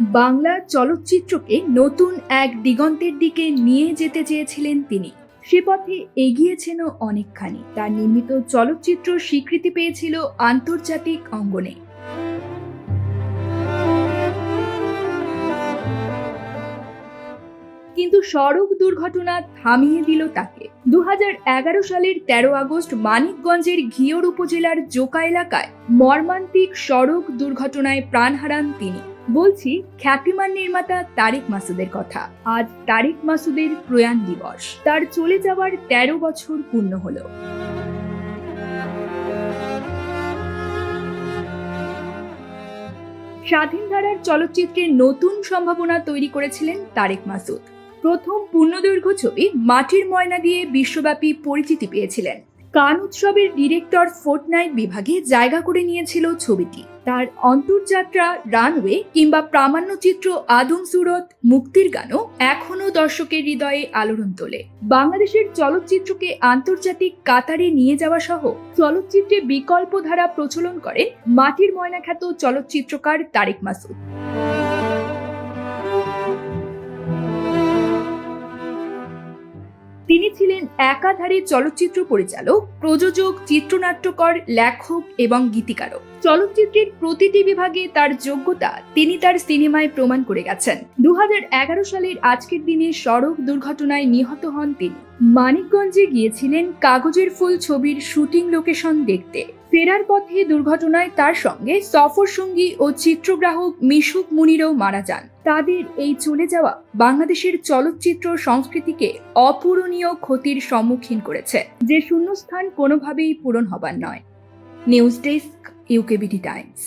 বাংলা চলচ্চিত্রকে নতুন এক দিগন্তের দিকে নিয়ে যেতে চেয়েছিলেন তিনি। সে পথে এগিয়েছেনও অনেকখানি। তার নির্মিত চলচ্চিত্র স্বীকৃতি পেয়েছিল আন্তর্জাতিক অঙ্গনে। কিন্তু সড়ক দুর্ঘটনা থামিয়ে দিল তাকে। দু হাজার এগারো সালের তেরো আগস্ট মানিকগঞ্জের ঘিওর উপজেলার জোকা এলাকায় মর্মান্তিক সড়ক দুর্ঘটনায় প্রাণ হারান তিনি। বলছি, খ্যাতিমান নির্মাতা তারিক মাসুদের কথা। আজ তারিক মাসুদের প্রয়াণ দিবস। তার চলে যাওয়ার তেরো বছর পূর্ণ হলো। স্বাধীন ধারার চলচ্চিত্রের নতুন সম্ভাবনা তৈরি করেছিলেন তারেক মাসুদ। প্রথম পূর্ণদৈর্ঘ্য ছবি মাটির ময়না দিয়ে বিশ্বব্যাপী পরিচিতি পেয়েছিলেন। কান উৎসবের ডিরেক্টর ফোর্টনাইট বিভাগে জায়গা করে নিয়েছিল ছবিটি। তার অন্তর্যাত্রা, রানওয়ে কিংবা প্রামাণ্যচিত্র আদম সুরত, মুক্তির গানও এখনও দর্শকের হৃদয়ে আলোড়ন তোলে। বাংলাদেশের চলচ্চিত্রকে আন্তর্জাতিক কাতারে নিয়ে যাওয়া সহ চলচ্চিত্রে বিকল্প ধারা প্রচলন করেন মাটির ময়না খ্যাত চলচ্চিত্রকার তারেক মাসুদ। তিনি ছিলেন একাধারে চলচ্চিত্র পরিচালক, প্রযোজক, চিত্রনাট্যকর, লেখক এবং গীতিকারক। চলচ্চিত্রের প্রতিটি বিভাগে তার যোগ্যতা তিনি তার সিনেমায় প্রমাণ করে গেছেন। দু হাজার এগারো সালের আজকের দিনে সড়ক দুর্ঘটনায় নিহত হন তিনি। মানিকগঞ্জে গিয়েছিলেন কাগজের ফুল ছবির শুটিং লোকেশন দেখতে। ফেরার পথে দুর্ঘটনায় তার সঙ্গে সফর সঙ্গী ও চিত্রগ্রাহক মিশুক মুনিরও মারা যান। তাদের এই চলে যাওয়া বাংলাদেশের চলচ্চিত্র সংস্কৃতিকে অপূরণীয় ক্ষতির সম্মুখীন করেছে, যে শূন্যস্থান কোনোভাবেই পূরণ হবার নয়। News desk UKBD Times.